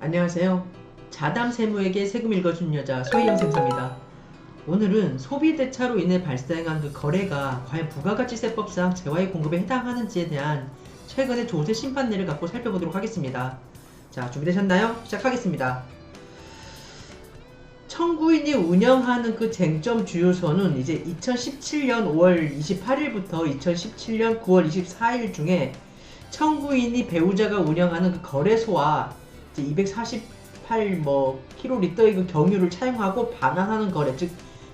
안녕하세요. 자담 세무에게 세금 읽어준 여자 소희영 쌤사입니다. 오늘은 소비 대차로 인해 발생한 그 거래가 과연 부가가치세법상 재화의 공급에 해당하는지에 대한 최근의 조세 심판례를 갖고 살펴보도록 하겠습니다. 자, 준비되셨나요? 시작하겠습니다. 청구인이 운영하는 그 쟁점 주유소는 이제 2017년 5월 28일부터 2017년 9월 24일 중에 청구인이 배우자가 운영하는 그 거래소와 248뭐 킬로리터의 그 경유를 차용하고 반환하는 거래, 즉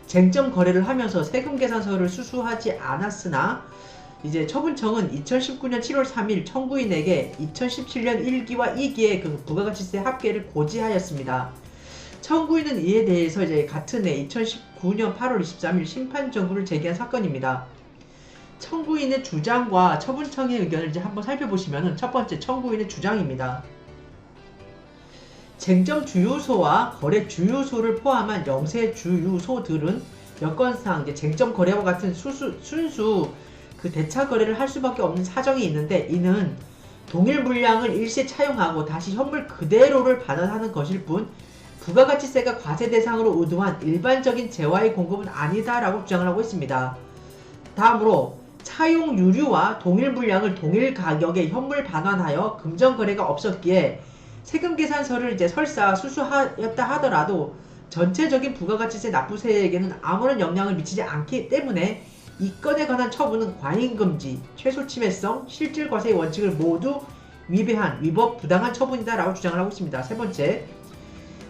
쟁점 거래를 하면서 세금 계산서를 수수하지 않았으나 이제 처분청은 2019년 7월 3일 청구인에게 2017년 1기와 2기의 그 부가가치세 합계를 고지하였습니다. 청구인은 이에 대해서 이제 같은 해 2019년 8월 23일 심판 정부를 제기한 사건입니다. 청구인의 주장과 처분청의 의견을 이제 한번 살펴보시면은 첫 번째 청구인의 주장입니다. 쟁점 주유소와 거래 주유소를 포함한 영세 주유소들은 여건상 쟁점 거래와 같은 수수, 순수 그 대차 거래를 할 수밖에 없는 사정이 있는데 이는 동일 물량을 일시 차용하고 다시 현물 그대로를 반환하는 것일 뿐 부가가치세가 과세 대상으로 의도한 일반적인 재화의 공급은 아니다라고 주장을 하고 있습니다. 다음으로 차용 유류와 동일 물량을 동일 가격에 현물 반환하여 금전 거래가 없었기에 세금 계산서를 이제 설사 수수하였다 하더라도 전체적인 부가가치세 납부세에게는 아무런 영향을 미치지 않기 때문에 이 건에 관한 처분은 과잉금지, 최소침해성, 실질과세의 원칙을 모두 위배한 위법 부당한 처분이다라고 주장을 하고 있습니다. 세 번째,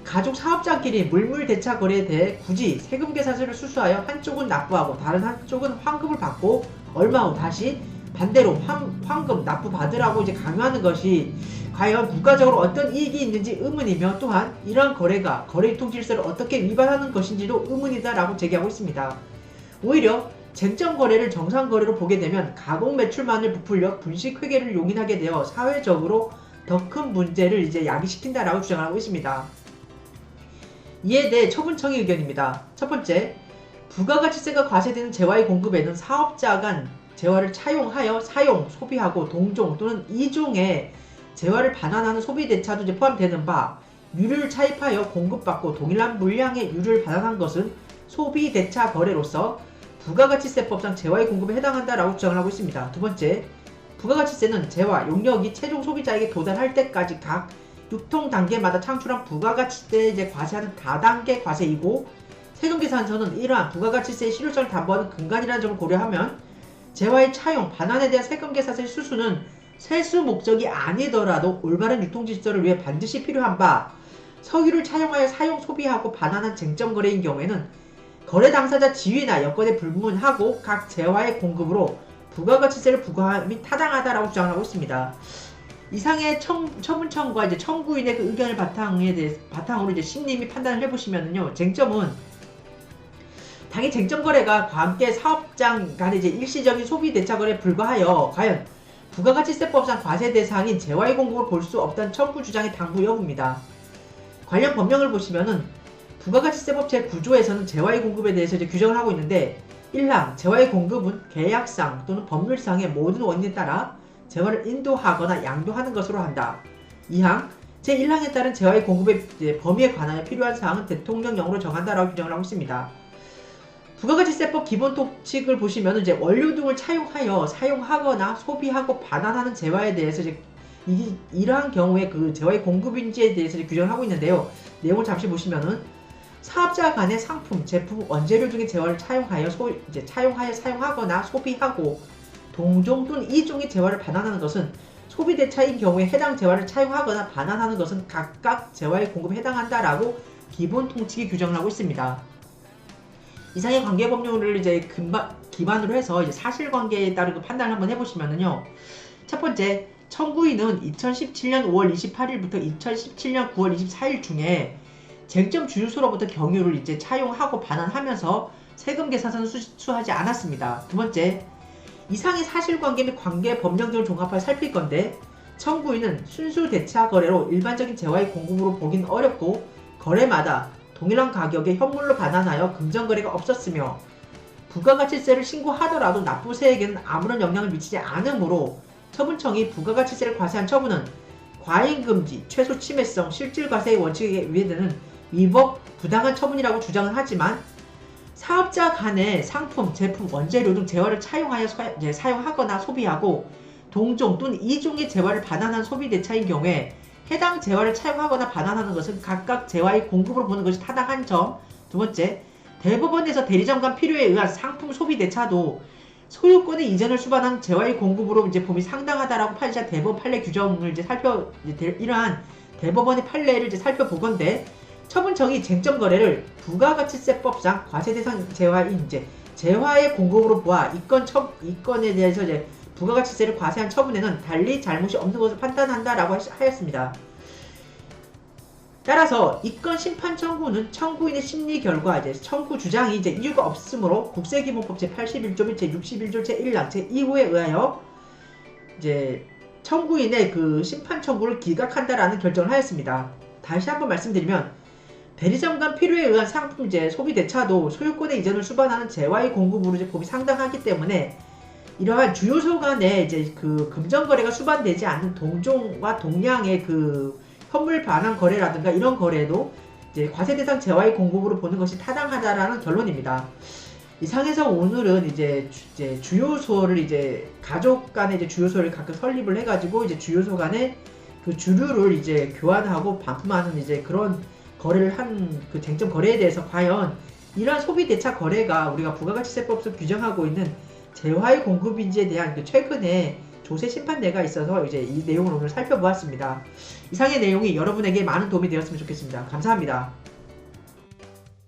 가족 사업자끼리 물물 대차 거래에 대해 굳이 세금 계산서를 수수하여 한쪽은 납부하고 다른 한쪽은 환급을 받고 얼마 후 다시 반대로 황, 황금 납부 받으라고 이제 강요하는 것이 과연 국가적으로 어떤 이익이 있는지 의문이며 또한 이러한 거래가 거래유통 질서를 어떻게 위반하는 것인지도 의문이다라고 제기하고 있습니다. 오히려 쟁점 거래를 정상 거래로 보게 되면 가공 매출만을 부풀려 분식 회계를 용인하게 되어 사회적으로 더 큰 문제를 이제 야기시킨다라고 주장하고 있습니다. 이에 대해 처분청의 의견입니다. 첫 번째, 부가가치세가 과세되는 재화의 공급에는 사업자 간 재화를 차용하여 사용, 소비하고 동종 또는 이종의 재화를 반환하는 소비 대차도 이제 포함되는 바 유류를 차입하여 공급받고 동일한 물량의 유류를 반환한 것은 소비 대차 거래로서 부가가치세법상 재화의 공급에 해당한다라고 주장을 하고 있습니다. 두 번째, 부가가치세는 재화, 용역이 최종 소비자에게 도달할 때까지 각 유통 단계마다 창출한 부가가치세에 이제 과세하는 다단계 과세이고 세금 계산서는 이러한 부가가치세의 실효성을 담보하는 근간이라는 점을 고려하면 재화의 차용, 반환에 대한 세금 계산서의 수수는 세수 목적이 아니더라도 올바른 유통 질서를 위해 반드시 필요한 바 석유를 차용하여 사용, 소비하고 반환한 쟁점 거래인 경우에는 거래 당사자 지위나 여건에 불문하고 각 재화의 공급으로 부가가치세를 부과함이 타당하다라고 주장하고 있습니다. 이상의 청, 처분청과 이제 청구인의 그 의견을 바탕에 대해 바탕으로 이제 신님이 판단을 해보시면은요, 쟁점은 당의 쟁점 거래가 관계 사업장 간의 이제 일시적인 소비 대차 거래에 불과하여 과연 부가가치세법상 과세 대상인 재화의 공급을 볼 수 없다는 청구 주장의 당부 여부입니다. 관련 법령을 보시면은 부가가치세법 제9조에서는 재화의 공급에 대해서 이제 규정을 하고 있는데 1항 재화의 공급은 계약상 또는 법률상의 모든 원인에 따라 재화를 인도하거나 양도하는 것으로 한다. 2항 제1항에 따른 재화의 공급의 범위에 관하여 필요한 사항은 대통령령으로 정한다라고 규정을 하고 있습니다. 부가가치세법 기본 토칙을 보시면 이제 원료 등을 차용하여 사용하거나 소비하고 반환하는 재화에 대해서 이제 이, 이러한 경우에 그 재화의 공급인지에 대해서 규정을 하고 있는데요. 내용을 잠시 보시면은 사업자 간의 상품, 제품, 원재료 등의 재화를 차용하여 소, 이제 차용하여 사용하거나 소비하고 동종 또는 이종의 재화를 반환하는 것은 소비 대차인 경우에 해당 재화를 차용하거나 반환하는 것은 각각 재화의 공급에 해당한다라고 기본 통칙이 규정을 하고 있습니다. 이상의 관계 법률을 이제 근바, 기반으로 해서 이제 사실관계에 따른 그 판단을 한번 해보시면은요. 첫 번째, 청구인은 2017년 5월 28일부터 2017년 9월 24일 중에 쟁점 주유소로부터 경유를 이제 차용하고 반환하면서 세금 계산서는 수수하지 않았습니다. 두 번째, 이상의 사실관계 및 관계 법령 등을 종합하여 살필 건데 청구인은 순수 대차 거래로 일반적인 재화의 공급으로 보긴 어렵고 거래마다 동일한 가격에 현물로 반환하여 금전거래가 없었으며 부가가치세를 신고하더라도 납부세에게는 아무런 영향을 미치지 않으므로 처분청이 부가가치세를 과세한 처분은 과잉 금지, 최소 침해성, 실질 과세의 원칙에 위배되는 위법, 부당한 처분이라고 주장은 하지만 사업자 간의 상품, 제품, 원재료 등 재화를 차용하여 사용하거나 소비하고 동종 또는 이종의 재화를 반환한 소비 대차인 경우에 해당 재화를 차용하거나 반환하는 것은 각각 재화의 공급으로 보는 것이 타당한 점. 두 번째, 대법원에서 대리점 간 필요에 의한 상품 소비 대차도 소유권의 이전을 수반한 재화의 공급으로 이제 범위 상당하다라고 판시한 대법원 판례 규정을 이제 살펴 이제 대- 이러한 대법원의 판례를 이제 살펴보건대 처분 정의 쟁점 거래를 부가가치세법상 과세 대상 재화인 이제 재화의 공급으로 보아 이건 처 이건에 대해서 이제 부가가치세를 과세한 처분에는 달리 잘못이 없는 것을 판단한다라고 하였습니다. 따라서 이건 심판 청구는 청구인의 심리 결과 이제 청구 주장이 이제 이유가 없으므로 국세기본법 제 81조 및제 61조 제 1랑 제 2호에 의하여 이제 청구인의 그 심판 청구를 기각한다라는 결정을 하였습니다. 다시 한번 말씀드리면 대리점 간 필요에 의한 상품 이제 소비 대차도 소유권의 이전을 수반하는 재화의 공급으로 이제 법이 상당하기 때문에 이러한 주요소 간에 이제 그 금전 거래가 수반되지 않는 동종과 동량의 그 현물 반환 거래라든가 이런 거래도 이제 과세 대상 재화의 공급으로 보는 것이 타당하다라는 결론입니다. 이상해서 오늘은 이제, 주, 이제 주요소를 이제 가족 간의 이제 주요소를 각각 설립을 해가지고 이제 주요소 간의 그 주류를 이제 교환하고 반품하는 이제 그런 거래를 한 그 쟁점 거래에 대해서 과연 이러한 소비 대차 거래가 우리가 부가가치세법에서 규정하고 있는 재화의 공급인지에 대한 그 최근에 조세 심판례가 있어서 이제 이 내용을 오늘 살펴보았습니다. 이상의 내용이 여러분에게 많은 도움이 되었으면 좋겠습니다. 감사합니다.